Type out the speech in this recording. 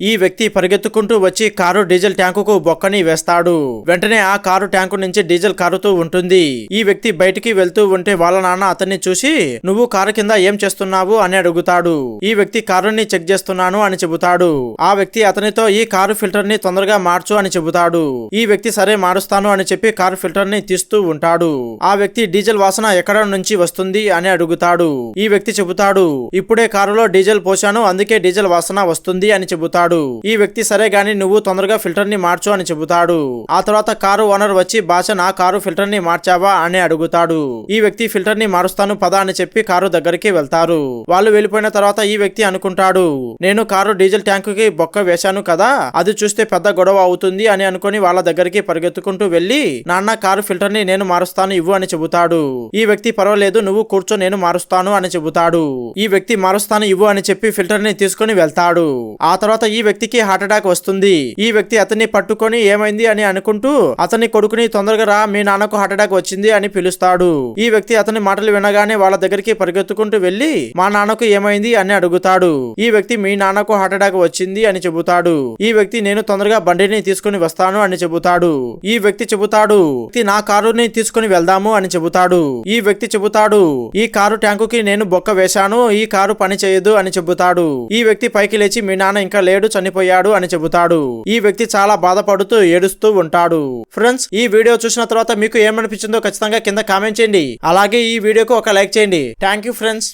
ఈ వ్యక్తి పరిగెత్తుకుంటూ వచ్చి కారు డీజిల్ ట్యాంకుకు బొక్కని వేస్తాడు. వెంటనే ఆ కారు ట్యాంకు నుంచి డీజిల్ కారుతూ ఉంటుంది. ఈ వ్యక్తి బయటికి వెళ్తూ ఉంటే వాళ్ళ నాన్న అతన్ని చూసి నువ్వు కారు కింద ఏం చేస్తున్నావు? అని అడుగుతాడు. ఈ వ్యక్తి కారుని చెక్ చేస్తున్నాను అని చెబుతాడు. ఆ వ్యక్తి అతనితో ఈ కారు ఫిల్టర్ని తొందరగా మార్చు అని చెబుతాడు. ఈ వ్యక్తి సరే మారుస్తాను అని చెప్పి కారు ఫిల్టర్ని తీస్తూ ఉంటాడు. ఆ వ్యక్తి డీజిల్ వాసన ఎక్కడ నుంచి వస్తుంది? అని అడుగుతాడు. ఈ వ్యక్తి చెబుతాడు ఇప్పుడే కారులో డీజిల్ పోశాను అందుకే డీజిల్ వాసన వస్తుంది అని చెబుతాడు. ఈ వ్యక్తి సరే గాని నువ్వు తొందరగా ఫిల్టర్ని మార్చు అని చెబుతాడు. ఆ తర్వాత కారు ఓనర్ వచ్చి భాష నా కారు ఫిల్టర్ని మార్చావా? అని అడుగుతాడు. ఈ వ్యక్తి ఫిల్టర్ని మారుస్తాను పదా అని చెప్పి కారు దగ్గరికి వెళ్తారు. వాళ్ళు వెళ్ళిపోయిన తర్వాత ఈ వ్యక్తి అనుకుంటాడు నేను కారు డీజిల్ ట్యాంకు కి బొక్క వేశాను కదా అది చూస్తే పెద్ద గొడవ అవుతుంది అని అనుకుని వాళ్ళ దగ్గరికి పరిగెత్తుకుంటూ వెళ్ళి నాన్న కారు ఫిల్టర్ని నేను మారుస్తాను ఇవ్వు అని చెబుతాడు. ఈ వ్యక్తి పర్వాలేదు నువ్వు కూర్చో నేను మారుస్తాను అని చెబుతాడు. ఈ వ్యక్తి మారుస్తాను ఇవ్వు అని చెప్పి ఫిల్టర్ని తీసుకుని వెళ్తాడు. ఆ తర్వాత ఈ ఈ వ్యక్తికి హార్ట్ అటాక్ వస్తుంది. ఈ వ్యక్తి అతన్ని పట్టుకొని ఏమైంది అని అనుకుంటూ అతని కొడుకుని తొందరగా రా మీ నాన్నకు హార్ట్ అటాక్ వచ్చింది అని పిలుస్తాడు. ఈ వ్యక్తి అతని మాటలు వినగానే వాళ్ళ దగ్గరికి పరిగెత్తుకుంటూ వెళ్ళి మా నాన్నకు ఏమైంది అని అడుగుతాడు. ఈ వ్యక్తి మీ నాన్నకు హార్ట్ అటాక్ వచ్చింది అని చెబుతాడు. ఈ వ్యక్తి నేను తొందరగా బండిని తీసుకుని వస్తాను అని చెబుతాడు. ఈ వ్యక్తి చెబుతాడు నా కారుని తీసుకుని వెళ్దాము అని చెబుతాడు. ఈ వ్యక్తి చెబుతాడు ఈ కారు ట్యాంకుకి నేను బొక్క వేశాను ఈ కారు పని చేయదు అని చెబుతాడు. ఈ వ్యక్తి పైకి లేచి మీ నాన్న ఇంకా లేడు చనిపోయాడు అని చెబుతాడు. ఈ వ్యక్తి చాలా బాధపడుతూ ఏడుస్తూ ఉంటాడు. ఫ్రెండ్స్ ఈ వీడియో చూసిన తర్వాత మీకు ఏమనిపించిందో ఖచ్చితంగా కింద కామెంట్ చేయండి. అలాగే ఈ వీడియోకు ఒక లైక్ చేయండి. Thank you friends.